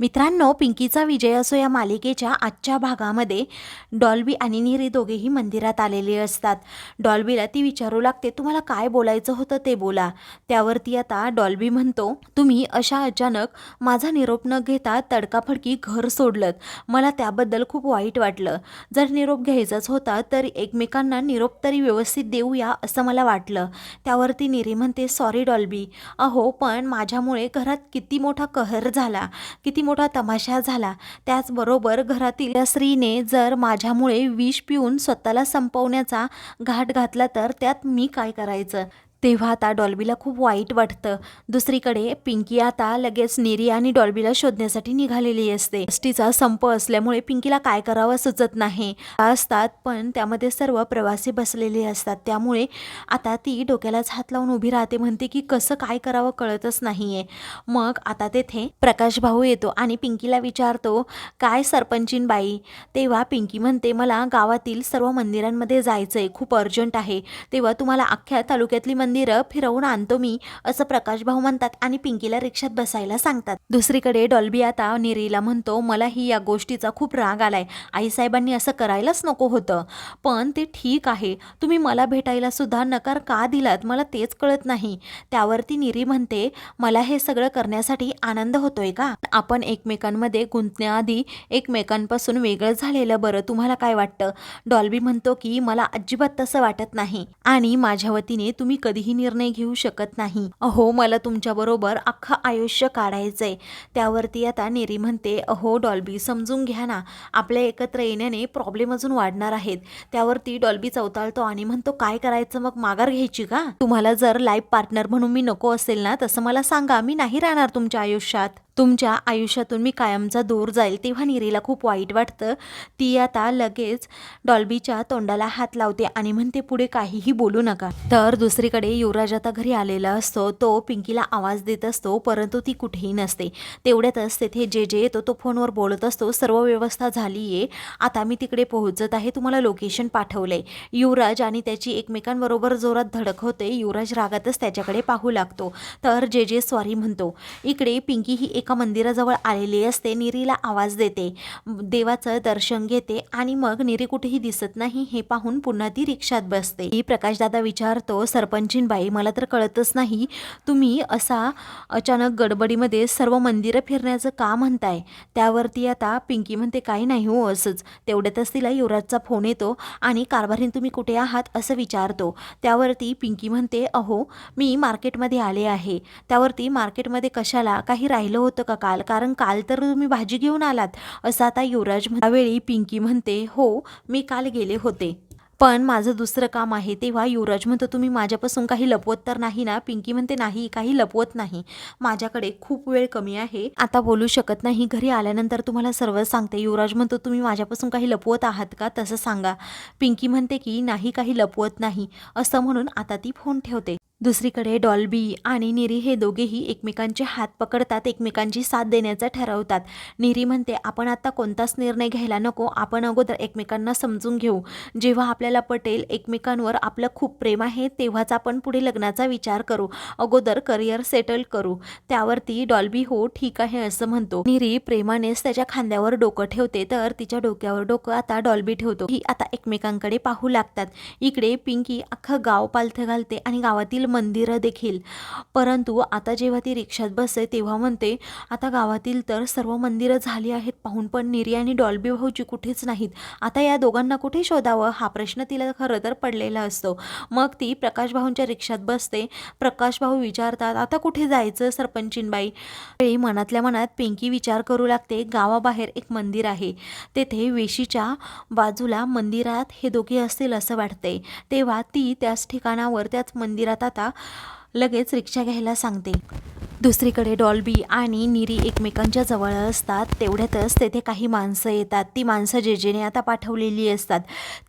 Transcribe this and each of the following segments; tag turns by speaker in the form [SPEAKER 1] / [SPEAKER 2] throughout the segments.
[SPEAKER 1] मित्रांनो पिंकीचा विजय असो या मालिकेच्या आजच्या भागामध्ये डॉल्बी आणि निरी दोघेही मंदिरात आलेले असतात. डॉल्बीला ती विचारू लागते तुम्हाला काय बोलायचं होतं ते बोला. त्यावरती आता डॉल्बी म्हणतो तुम्ही अशा अचानक माझा निरोप न घेता तडकाफडकी घर सोडलं मला त्याबद्दल खूप वाईट वाटलं. जर निरोप घ्यायचाच होता तर एकमेकांना निरोप तरी व्यवस्थित देऊया असं मला वाटलं. त्यावरती निरी म्हणते सॉरी डॉल्बी. अहो पण माझ्यामुळे घरात किती मोठा कहर झाला. किती मोठा तमाशा झाला. त्याचबरोबर घरातील स्त्रीने जर माझ्यामुळे विष पिऊन स्वतःला संपवण्याचा घाट घातला तर त्यात मी काय करायचं? तेव्हा आता डॉल्बीला खूप वाईट वाटतं. दुसरीकडे पिंकी आता लगेच नेरी आणि डॉल्बीला शोधण्यासाठी निघालेली असते. एसटीचा संप असल्यामुळे पिंकीला काय करावं सुचत नाही. असतात पण त्यामध्ये सर्व प्रवासी बसलेले असतात. त्यामुळे आता ती डोक्यालाच हात लावून उभी राहते. म्हणते की कसं काय करावं कळतच नाहीये. मग आता तेथे प्रकाश भाऊ येतो आणि पिंकीला विचारतो काय सरपंचीन बाई तेव्हा पिंकी म्हणते मला गावातील सर्व मंदिरांमध्ये जायचंय. खूप अर्जंट आहे. तेव्हा तुम्हाला अख्ख्या तालुक्यातली मंदिरं फिरवून आणतो मी असं प्रकाश भाऊ म्हणतात आणि पिंकीला रिक्षात बसायला सांगतात. दुसरीकडे डॉल्बी आता निरीला म्हणतो मलाही या गोष्टीचा खूप राग आलाय. आईसाहेबांनी असं करायलाच नको होतं. पण ते ठीक आहे. तुम्ही मला भेटायला सुद्धा नकार का दिलात? मला तेच कळत नाही. त्यावरती निरी म्हणते मला हे सगळं करण्यासाठी आनंद होतोय का? आपण एकमेकांमध्ये गुंतण्याआधी एकमेकांपासून वेगळं झालेलं बरं. तुम्हाला काय वाटतं? डॉल्बी म्हणतो की मला अजिबात तसं वाटत नाही. आणि माझ्या वतीने तुम्ही कधीही निर्णय घेऊ शकत नाही. अहो मला तुमच्याबरोबर अख्खं आयुष्य काढायचंय. त्यावरती आता नेरी म्हणते अहो डॉल्बी समजून घ्या ना. आपल्या एकत्र येण्याने प्रॉब्लेम अजून वाढणार आहेत. त्यावरती डॉल्बी चौताळतो आणि म्हणतो काय करायचं मग? माघार घ्यायची का? तुम्हाला जर लाईफ पार्टनर म्हणून मी नको असेल ना तसं मला सांगा. मी नाही राहणार तुमच्या आयुष्यात. तुमच्या आयुष्यातून मी कायमचा दूर जाईल तेव्हा निरीला खूप वाईट वाटतं. ती आता लगेच डॉल्बीच्या तोंडाला हात लावते आणि म्हणते पुढे काहीही बोलू नका. तर दुसरीकडे युवराज आता घरी आलेला असतो. तो पिंकीला आवाज देत असतो परंतु ती कुठेही नसते. तेवढ्यातच तेथे जे जे येतो तो फोनवर बोलत असतो. सर्व व्यवस्था झाली आहे आता मी तिकडे पोहोचत आहे. तुम्हाला लोकेशन पाठवलंय. युवराज आणि त्याची एकमेकांबरोबर जोरात धडक होते. युवराज रागातच त्याच्याकडे पाहू लागतो. तर जे जे सॉरी म्हणतो. इकडे पिंकी ही एक एका मंदिराजवळ आलेली असते निरीला आवाज देते देवाचं दर्शन घेते आणि मग निरी कुठेही दिसत नाही हे पाहून पुन्हा ती रिक्षात बसते. ही प्रकाशदादा विचारतो सरपंचीनबाई मला तर कळतच नाही तुम्ही असा अचानक गडबडीमध्ये सर्व मंदिरं फिरण्याचं का म्हणताय? त्यावरती आता पिंकी म्हणते काही नाही हो असंच. तेवढ्यातच तिला युवराजचा फोन येतो आणि कारभारीन तुम्ही कुठे आहात? असं विचारतो. त्यावरती पिंकी म्हणते अहो मी मार्केटमध्ये आले आहे. त्यावरती मार्केटमध्ये कशाला काही राहिलं होतं? का काल? कारण काल तर तुम्ही भाजी घेऊन आलात. असं आता युवराज म्हण- त्यावेळी पिंकी म्हणते हो मी काल गेले होते. पण माझं दुसरं काम आहे. तेव्हा युवराज म्हणतो तुम्ही माझ्यापासून काही लपवत तर नाही ना? पिंकी म्हणते नाही काही लपवत नाही. माझ्याकडे खूप वेळ कमी आहे. आता बोलू शकत नाही. घरी आल्यानंतर तुम्हाला सर्व सांगते. युवराज म्हणतो तुम्ही माझ्यापासून काही लपवत आहात का? तसं सांगा. पिंकी म्हणते की नाही काही लपवत नाही. असं म्हणून आता ती फोन ठेवते. दुसरीकडे डॉल्बी आणि निरी हे दोघेही एकमेकांचे हात पकडतात एकमेकांची साथ देण्याचा ठरवतात. निरी म्हणते आपण आता कोणताच निर्णय घ्यायला नको आपण अगोदर एकमेकांना समजून घेऊ. जेव्हा आपल्याला पटेल एकमेकांवर आपलं खूप प्रेम आहे तेव्हाच आपण पुढे लग्नाचा विचार करू अगोदर करिअर सेटल करू. त्यावरती डॉल्बी हो ठीक आहे असं म्हणतो. निरी प्रेमानेच त्याच्या खांद्यावर डोकं ठेवते तर तिच्या डोक्यावर डोकं आता डॉल्बी ठेवतो. ही आता एकमेकांकडे पाहू लागतात. इकडे पिंकी अख्खं गाव पालथं घालते आणि गावातील मंदिरं देखील. परंतु आता जेव्हा ती रिक्षात बसते तेव्हा म्हणते आता गावातील तर सर्व मंदिरं झाली आहेत पाहून पण निरी आणि डॉल्बी भाऊजी कुठेच नाहीत. आता या दोघांना कुठे शोधावं? हा प्रश्न तिला खरं तर पडलेला असतो. मग ती प्रकाश भाऊंच्या रिक्षात बसते. प्रकाश भाऊ विचारतात आता कुठे जायचं सरपंचीनबाई? वेळी मनातल्या मनात पिंकी विचार करू लागते. गावाबाहेर एक मंदिर आहे. तेथे वेशीच्या बाजूला मंदिरात हे दोघे असतील असं वाटते तेव्हा ती त्याच ठिकाणावर त्याच मंदिरात आता आता लगेच रिक्षा घ्यायला सांगते. दुसरीकडे डॉल्बी आणि निरी एकमेकांच्या जवळ असतात तेवढ्यातच तेथे काही माणसं येतात. ती माणसं जेजेने आता पाठवलेली असतात.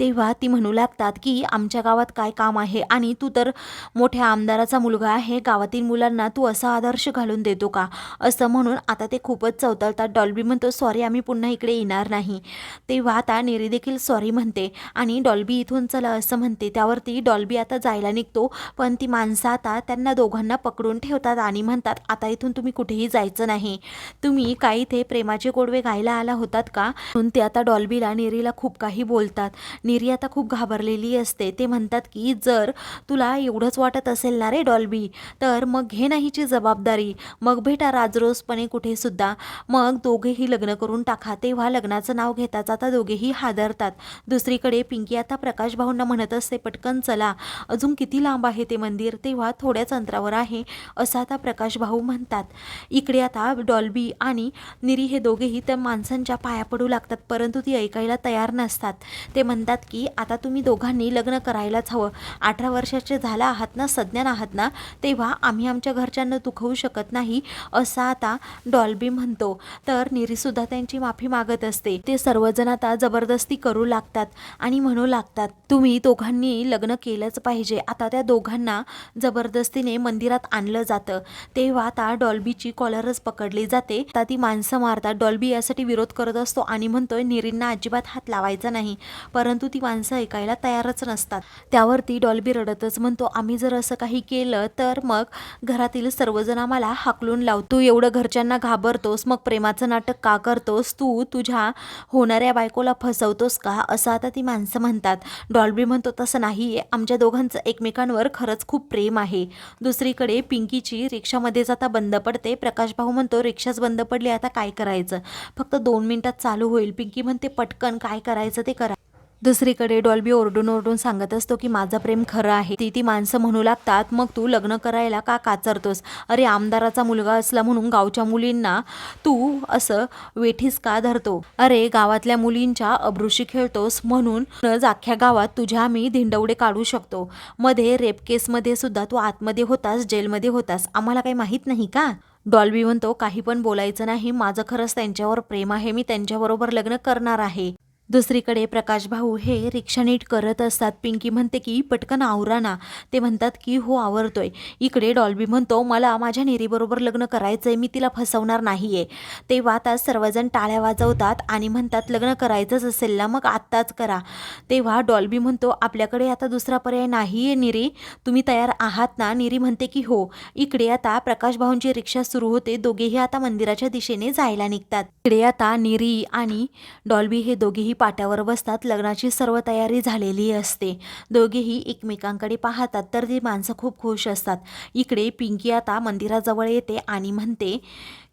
[SPEAKER 1] तेव्हा ती म्हणू लागतात की आमच्या गावात काय काम आहे? आणि तू तर मोठ्या आमदाराचा मुलगा आहे. गावातील मुलांना तू असा आदर्श घालून देतो का? असं म्हणून आता ते खूपच चवतळतात. डॉल्बी म्हणतो सॉरी आम्ही पुन्हा इकडे येणार नाही. तेव्हा आता निरी देखील सॉरी म्हणते आणि डॉल्बी इथून चला असं म्हणते. त्यावरती डॉल्बी आता जायला निघतो पण ती माणसं आता त्यांना दोघांना पकडून ठेवतात आणि म्हणतात आता इथून तुम्ही कुठेही जायचं नाही. तुम्ही काही ते प्रेमाचे गोडवे गायला आला होतात का? म्हणून ते आता डॉल्बीला निरीला खूप काही बोलतात. निरी आता खूप घाबरलेली असते. ते म्हणतात की जर तुला एवढंच वाटत असेल ना रे डॉल्बी तर मग घे ना हिची जबाबदारी. मग भेटा राजरोसपणे कुठे सुद्धा. मग दोघेही लग्न करून टाका. तेव्हा लग्नाचं नाव घेताच आता दोघेही हादरतात. दुसरीकडे पिंकी आता प्रकाश भाऊंना म्हणत असते पटकन चला. अजून किती लांब आहे ते मंदिर? तेव्हा थोड्याच अंतरावर आहे. असं आता प्रकाश भाऊ भाऊ म्हणतात. इकडे आता डॉल्बी आणि निरी हे दोघेही त्या माणसांच्या पाया पडू लागतात परंतु ती ऐकायला तयार नसतात. ते म्हणतात की आता तुम्ही दोघांनी लग्न करायलाच हवं. अठरा वर्षाचे झाला आहात ना सज्ञान आहात ना तेव्हा आम्ही आमच्या घरच्यांना दुखवू शकत नाही असं आता डॉल्बी म्हणतो. तर निरीसुद्धा त्यांची माफी मागत असते. ते सर्वजण आता जबरदस्ती करू लागतात आणि म्हणू लागतात तुम्ही दोघांनी लग्न केलंच पाहिजे. आता त्या दोघांना जबरदस्तीने मंदिरात आणलं जातं. तेव्हा आता डॉल्बीची कॉलरच पकडली जाते. आता ती माणसं मारतात. डॉल्बी यासाठी विरोध करत असतो आणि म्हणतोय निरींना अजिबात हात लावायचा नाही. परंतु ती माणसं ऐकायला तयारच नसतात. त्यावरती डॉल्बी रडतच म्हणतो आम्ही जर असं काही केलं तर मग घरातील सर्वजण आम्हाला हाकलून लावतो एवढं घरच्यांना घाबरतोस मग प्रेमाचं नाटक का करतोस? तू तुझ्या होणाऱ्या बायकोला फसवतोस का? असं आता ती माणसं म्हणतात. डॉल्बी म्हणतो तसं नाही आमच्या दोघांचं एकमेकांवर खरंच खूप प्रेम आहे. दुसरीकडे पिंकीची रिक्षामध्ये आता बंद पडते. प्रकाश भाऊ म्हणतो रिक्षाच बंद पडली आता काय करायचं? फक्त दोन मिनिटात चालू होईल. पिंकी म्हणते पटकन काय करायचं ते करा. दुसरीकडे डॉल्बी ओरडून ओरडून सांगत असतो की माझं प्रेम खरं आहे. ती ती माणसं म्हणू लागतात मग तू लग्न करायला का काचरतोस? अरे आमदाराचा मुलगा असला म्हणून गावच्या मुलींना तू असं वेठीस का धरतो? अरे गावातल्या मुलींच्या अब्रुशी खेळतोस म्हणून अख्ख्या गावात तुझ्या आम्ही धिंडवडे काढू शकतो. मध्ये रेप केसमध्ये सुद्धा तू आतमध्ये होतास जेलमध्ये होतास. आम्हाला काही माहीत नाही का? डॉल्बी म्हणतो काही पण बोलायचं नाही. माझं खरंच त्यांच्यावर प्रेम आहे. मी त्यांच्याबरोबर लग्न करणार आहे. दुसरीकडे प्रकाश भाऊ हे रिक्षा नीट करत असतात. पिंकी म्हणते की पटकन आवरा ना. ते म्हणतात की हो आवरतोय. इकडे डॉल्बी म्हणतो मला माझ्या नेरीबरोबर लग्न करायचंय मी तिला फसवणार नाही आहे तेव्हा आता सर्वजण टाळ्या वाजवतात आणि म्हणतात लग्न करायचंच असेल ना मग आत्ताच करा. तेव्हा डॉल्बी म्हणतो आपल्याकडे आता दुसरा पर्याय नाही आहे निरी. तुम्ही तयार आहात ना? निरी म्हणते की हो. इकडे आता प्रकाश भाऊंची रिक्षा सुरू होते. दोघेही आता मंदिराच्या दिशेने जायला निघतात. इकडे आता निरी आणि डॉल्बी हे दोघेही पाट्यावर बसतात. लग्नाची सर्व तयारी झालेली असते. दोघेही एकमेकांकडे पाहतात तर ती माणसं खूप खुश असतात. इकडे पिंकी आता मंदिराजवळ येते आणि म्हणते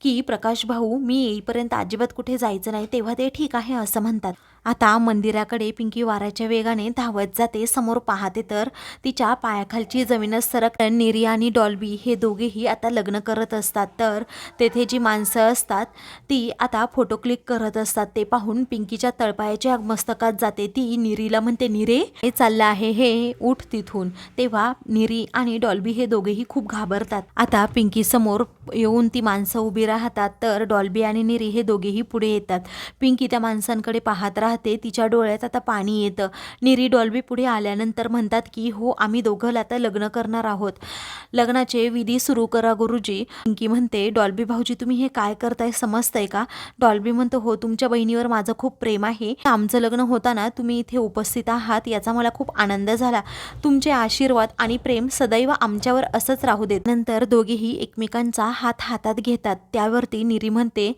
[SPEAKER 1] की प्रकाश भाऊ मी येईपर्यंत अजिबात कुठे जायचं नाही तेव्हा ते ठीक आहे असं म्हणतात. आता मंदिराकडे पिंकी वाऱ्याच्या वेगाने धावत जाते समोर पाहते तर तिच्या पायाखालची जमीनच सरक निरी आणि डॉल्बी हे दोघेही आता लग्न करत असतात तर तेथे जी माणसं असतात ती आता फोटो क्लिक करत असतात. ते पाहून पिंकीच्या तळपायाच्या मस्तकात जाते. ती निरीला म्हणते निरे हे चाललं आहे हे उठ तिथून. तेव्हा निरी आणि डॉल्बी हे दोघेही खूप घाबरतात. आता पिंकी समोर येऊन ती माणसं उभी राहतात राहतात तर डॉल्बी आणि निरी हे दोघेही पुढे येतात. पिंकी त्या माणसांकडे पाहत राहते तिच्या डोळ्यात आता पाणी येतं. निरी डॉल्बी पुढे आल्यानंतर म्हणतात की हो आम्ही दोघं आता लग्न करणार आहोत. लग्नाचे विधी सुरू करा गुरुजी. पिंकी म्हणते डॉल्बी भाऊजी तुम्ही हे काय करताय समजतंय का? डॉल्बी म्हणतो हो तुमच्या बहिणीवर माझं खूप प्रेम आहे. आमचं लग्न होताना तुम्ही इथे उपस्थित आहात याचा मला खूप आनंद झाला. तुमचे आशीर्वाद आणि प्रेम सदैव आमच्यावर असंच राहू देत. नंतर दोघेही एकमेकांचा हात हातात घेतात. त्या त्यावरती निरी म्हणते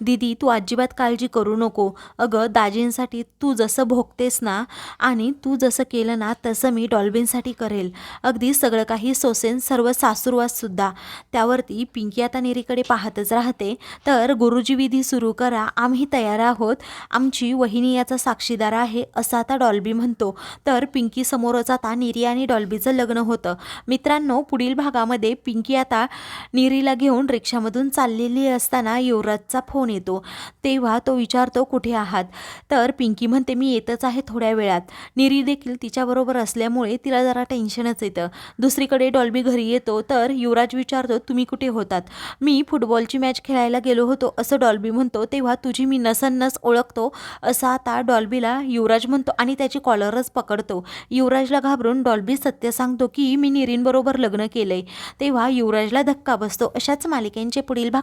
[SPEAKER 1] दीदी तू अजिबात काळजी करू नको. अगं दाजींसाठी तू जसं भोगतेस ना आणि तू जसं केलं ना तसं मी डॉल्बिनसाठी करेल. अगदी सगळं काही सोसेन सर्व सासूरवाससुद्धा त्यावरती पिंकी आता निरीकडे पाहतच राहते. तर गुरुजी विधी सुरू करा. आम्ही तयार आहोत. आमची वहिनी याचा साक्षीदार आहे असं आता डॉल्बी म्हणतो. तर पिंकी समोरच आता निरी आणि डॉल्बीचं लग्न होतं. मित्रांनो पुढील भागामध्ये पिंकी आता निरीला घेऊन रिक्षामधून चालली चाललेली असताना युवराजचा फोन येतो. तेव्हा तो विचारतो कुठे आहात? तर पिंकी म्हणते मी येतच आहे थोड्या वेळात. निरी देखील तिच्याबरोबर असल्यामुळे तिला जरा टेन्शनच येतं. दुसरीकडे डॉल्बी घरी येतो तर युवराज विचारतो तुम्ही कुठे होतात? मी फुटबॉलची मॅच खेळायला गेलो होतो असं डॉल्बी म्हणतो. तेव्हा तुझी मी नसन्नस ओळखतो असं आता डॉल्बीला युवराज म्हणतो आणि त्याची कॉलरच पकडतो. युवराजला घाबरून डॉल्बी सत्य सांगतो की मी निरीनबरोबर लग्न केलंय. तेव्हा युवराजला धक्का बसतो. अशाच मालिकेंचे पुढील भाग